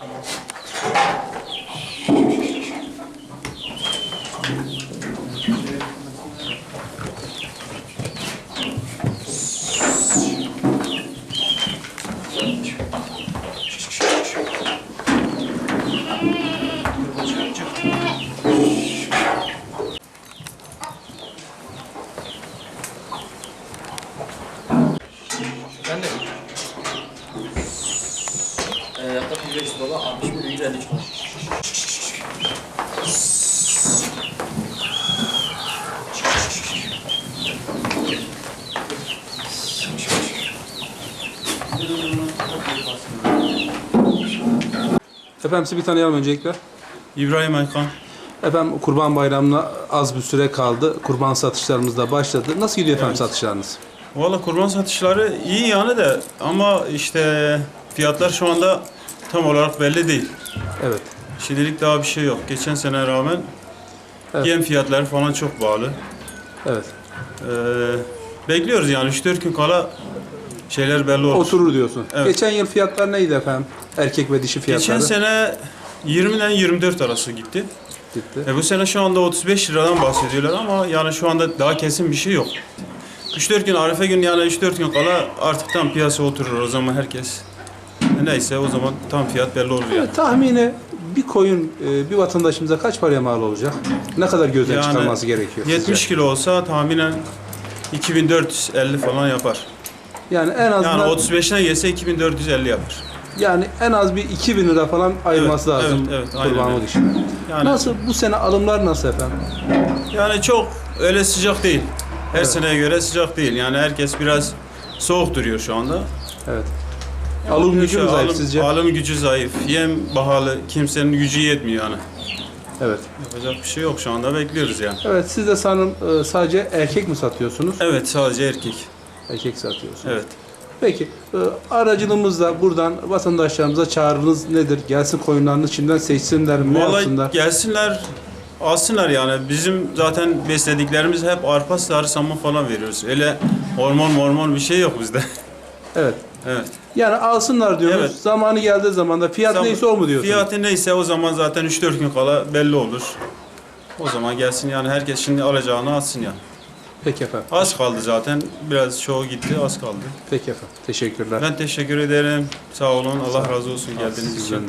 Ben de. Ee, yaklaşık 500 dolar, 60 bin, 150 çıkar. Efendim sizi bir tanıyalım öncelikle. İbrahim Aykan. Efendim Kurban Bayramı'na az bir süre kaldı. Kurban satışlarımız da başladı. Nasıl gidiyor efendim satışlarınız? Valla kurban satışları iyi yani de ama işte fiyatlar şu anda tam olarak belli değil. Evet. Şimdilik daha bir şey yok. Geçen sene rağmen Evet. yem fiyatları falan çok pahalı. Evet. Ee, bekliyoruz yani 3-4 gün kala şeyler belli olur. Oturur diyorsun. Evet. Geçen yıl fiyatlar neydi efendim? Erkek ve dişi fiyatları. Geçen sene 20 ile 24 arası gitti. Gitti. E bu sene şu anda 35 liradan bahsediyorlar ama yani şu anda daha kesin bir şey yok. 3-4 gün Arife gün yani 3-4 gün kala artık tam piyasa oturur o zaman herkes. E neyse o zaman tam fiyat belli olur yani. Evet, tahmini bir koyun e, bir vatandaşımıza kaç paraya mal olacak? Ne kadar gözden Yani çıkarması gerekiyor? 70 sizce? kilo olsa tahminen 2450 falan yapar. Yani en azından Yani yani, 35'ine gelse 2450 yapar. en az bir 2000 lira falan ayırması Evet, lazım evet, evet, aynen kurbanlık öyle. Yani Nasıl bu sene alımlar nasıl efendim? yani çok öyle sıcak değil. Her seneye göre sıcak değil. Yani herkes biraz soğuk duruyor şu anda. Evet. Alım gücü mü zayıf alım- sizce? Alım gücü zayıf. Yem pahalı. Kimsenin gücü yetmiyor yani. Evet. Yapacak bir şey yok şu anda bekliyoruz yani. Evet siz de sanırım e, sadece erkek mi satıyorsunuz? Evet sadece erkek. Erkek satıyorsunuz. Evet. Peki e, aracılığımızla buradan vatandaşlarımıza çağrınız nedir? Gelsin koyunlarını şimdiden seçsinler mi? Vallahi yapsınlar? gelsinler alsınlar yani. Bizim zaten beslediklerimiz hep arpa, sarı saman falan veriyoruz. Öyle hormon hormon bir şey yok bizde. Evet. Evet. Yani alsınlar diyoruz. Evet. Zamanı geldiği zaman da fiyat Zam- neyse o mu diyorsunuz? Fiyatı neyse o zaman zaten 3-4 gün kala belli olur. O zaman gelsin yani herkes şimdi alacağını alsın yani. Peki efendim. Az kaldı zaten. Biraz çoğu gitti az kaldı. Peki efendim. Teşekkürler. Ben teşekkür ederim. Sağ olun. Allah razı olsun geldiğiniz için.